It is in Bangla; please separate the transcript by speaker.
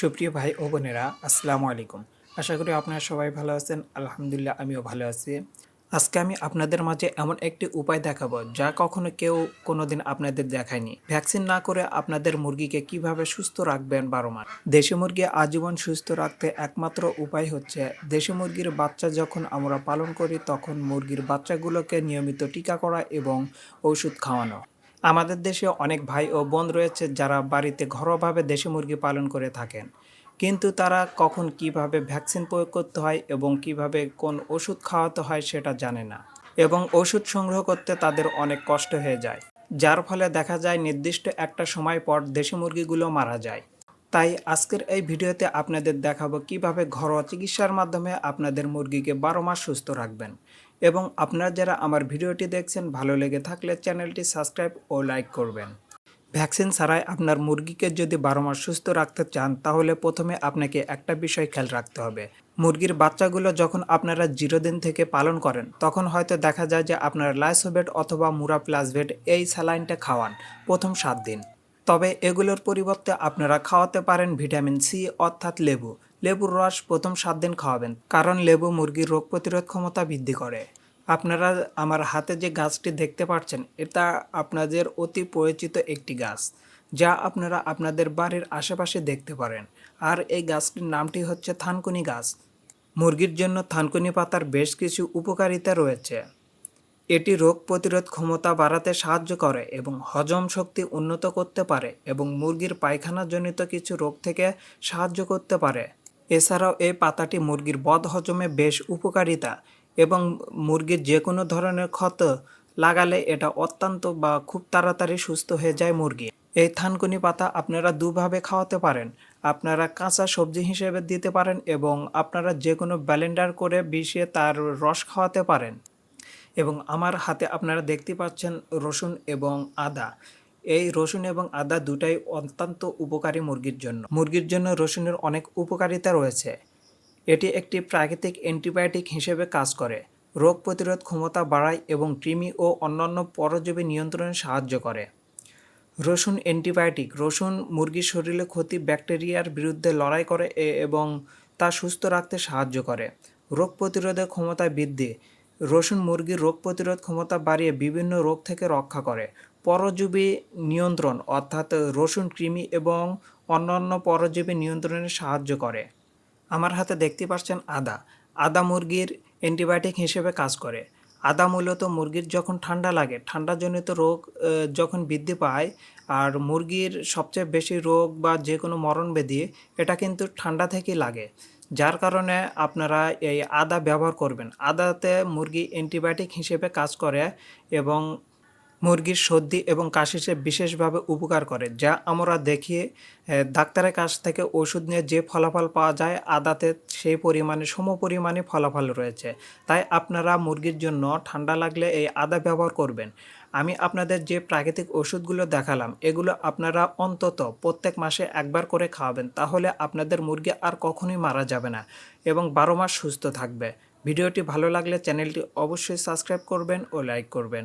Speaker 1: সুপ্রিয় ভাই ও বোনেরা, আসসালামু আলাইকুম। আশা করি আপনারা সবাই ভালো আছেন। আলহামদুলিল্লাহ, আমিও ভালো আছি। আজকে আমি আপনাদের মাঝে এমন একটি উপায় দেখাবো যা কখনো কেউ কোনোদিন আপনাদের দেখায়নি। ভ্যাকসিন না করে আপনাদের মুরগিকে কীভাবে সুস্থ রাখবেন বারো মাস? দেশি মুরগি আজীবন সুস্থ রাখতে একমাত্র উপায় হচ্ছে, দেশি মুরগির বাচ্চা যখন আমরা পালন করি, তখন মুরগির বাচ্চাগুলোকে নিয়মিত টিকা করা এবং ওষুধ খাওয়ানো। আমাদের দেশে অনেক ভাই ও বোন রয়েছে যারা বাড়িতে ঘরোয়াভাবে দেশি মুরগি পালন করে থাকেন। কিন্তু তারা কখন কীভাবে ভ্যাকসিন প্রয়োগ করতে হয় এবং কীভাবে কোন ওষুধ খাওয়াতে হয় সেটা জানে না এবং ওষুধ সংগ্রহ করতে তাদের অনেক কষ্ট হয়ে যায়। যার ফলে দেখা যায় নির্দিষ্ট একটা সময় পর দেশি মুরগিগুলো মারা যায়। তাই আজকের এই ভিডিওতে আপনাদের দেখাবো কীভাবে ঘরোয়া চিকিৎসার মাধ্যমে আপনাদের মুরগিকে বারো মাস সুস্থ রাখবেন। এবং আপনারা যারা আমার ভিডিওটি দেখছেন, ভালো লেগে থাকলে চ্যানেলটি সাবস্ক্রাইব ও লাইক করবেন। ভ্যাকসিন ছাড়াই আপনার মুরগিকে যদি বারো মাস সুস্থ রাখতে চান, তাহলে প্রথমে আপনাকে একটা বিষয় খেয়াল রাখতে হবে। মুরগির বাচ্চাগুলো যখন আপনারা জিরো দিন থেকে পালন করেন, তখন হয়তো দেখা যায় যে আপনার লাইসোভেট অথবা মুরা প্লাসভেট এই স্যালাইনটা খাওয়ান প্রথম সাত দিন। তবে এগুলোর পরিবর্তে আপনারা খাওয়াতে পারেন ভিটামিন সি অর্থাৎ লেবু। লেবুর রস প্রথম সাত দিন খাওয়াবেন, কারণ লেবু মুরগির রোগ প্রতিরোধ ক্ষমতা বৃদ্ধি করে। আপনারা আমার হাতে যে গাছটি দেখতে পাচ্ছেন, এটা আপনাদের অতি পরিচিত একটি গাছ, যা আপনারা আপনাদের বাড়ির আশেপাশে দেখতে পারেন। আর এই গাছটির নামটি হচ্ছে থানকুনি গাছ। মুরগির জন্য থানকুনি পাতার বেশ কিছু উপকারিতা রয়েছে। এটি রোগ প্রতিরোধ ক্ষমতা বাড়াতে সাহায্য করে এবং হজম শক্তি উন্নত করতে পারে এবং মুরগির পায়খানাজনিত কিছু রোগ থেকে সাহায্য করতে পারে। এছাড়াও এই পাতাটি মুরগির বদ হজমে বেশ উপকারিতা এবং মুরগির যে কোনো ধরনের ক্ষত লাগালে এটা অত্যন্ত বা খুব তাড়াতাড়ি সুস্থ হয়ে যায় মুরগি। এই থানকুনি পাতা আপনারা দুভাবে খাওয়াতে পারেন। আপনারা কাঁচা সবজি হিসেবে দিতে পারেন এবং আপনারা যে কোনো ব্যালেন্ডার করে বিষিয়ে তার রস খাওয়াতে পারেন। এবং আমার হাতে আপনারা দেখতে পাচ্ছেন রসুন এবং আদা। এই রসুন এবং আদা দুটাই অত্যন্ত উপকারী মুরগির জন্য। মুরগির জন্য রসুনের অনেক উপকারিতা রয়েছে। এটি একটি প্রাকৃতিক অ্যান্টিবায়োটিক হিসেবে কাজ করে। রোগ প্রতিরোধ ক্ষমতা বাড়ায় এবং কৃমি ও অন্যান্য পরজীবী নিয়ন্ত্রণে সাহায্য করে। রসুন অ্যান্টিবায়োটিক, রসুন মুরগির শরীরে ক্ষতি ব্যাকটেরিয়ার বিরুদ্ধে লড়াই করে এবং তা সুস্থ রাখতে সাহায্য করে। রোগ প্রতিরোধের ক্ষমতা বৃদ্ধি। রসুন মুরগির রোগ প্রতিরোধ ক্ষমতা বাড়িয়ে বিভিন্ন রোগ থেকে রক্ষা করে। পরজীবী নিয়ন্ত্রণ, অর্থাৎ রসুন কৃমি এবং অন্যান্য পরজীবী নিয়ন্ত্রণে সাহায্য করে। আমার হাতে দেখতে পাচ্ছেন আদা। আদা মুরগির অ্যান্টিবায়োটিক হিসেবে কাজ করে। আদা মূলত মুরগির যখন ঠান্ডা লাগে, ঠান্ডাজনিত রোগ যখন বৃদ্ধি পায় আর মুরগির সবচেয়ে বেশি রোগ বা যে কোনো মরণ ব্যাধি এটা কিন্তু ঠান্ডা থেকেই লাগে। যার কারণে আপনারা এই আদা ব্যবহার করবেন। আদাতে মুরগি অ্যান্টিবায়োটিক হিসেবে কাজ করে এবং মুরগির সর্দি এবং কাশিতে বিশেষভাবে উপকার করে যা আমরা দেখি এ, ডাক্তারের কাছ থেকে ওষুধ নিয়ে যে ফলাফল পাওয়া যায় আদাতে সেই পরিমাণে সম পরিমাণে ফলাফল রয়েছে। তাই আপনারা মুরগির জন্য ঠান্ডা লাগলে এই আদা ব্যবহার করবেন। আমি আপনাদের যে প্রাকৃতিক ওষুধগুলো দেখালাম এগুলো আপনারা অন্তত প্রত্যেক মাসে একবার করে খাওয়াবেন তাহলে আপনাদের মুরগি আর কখনোই মারা যাবে না এবং বারো মাস সুস্থ থাকবে। ভিডিওটি ভালো লাগলে চ্যানেলটি অবশ্যই সাবস্ক্রাইব করবেন ও লাইক করবেন।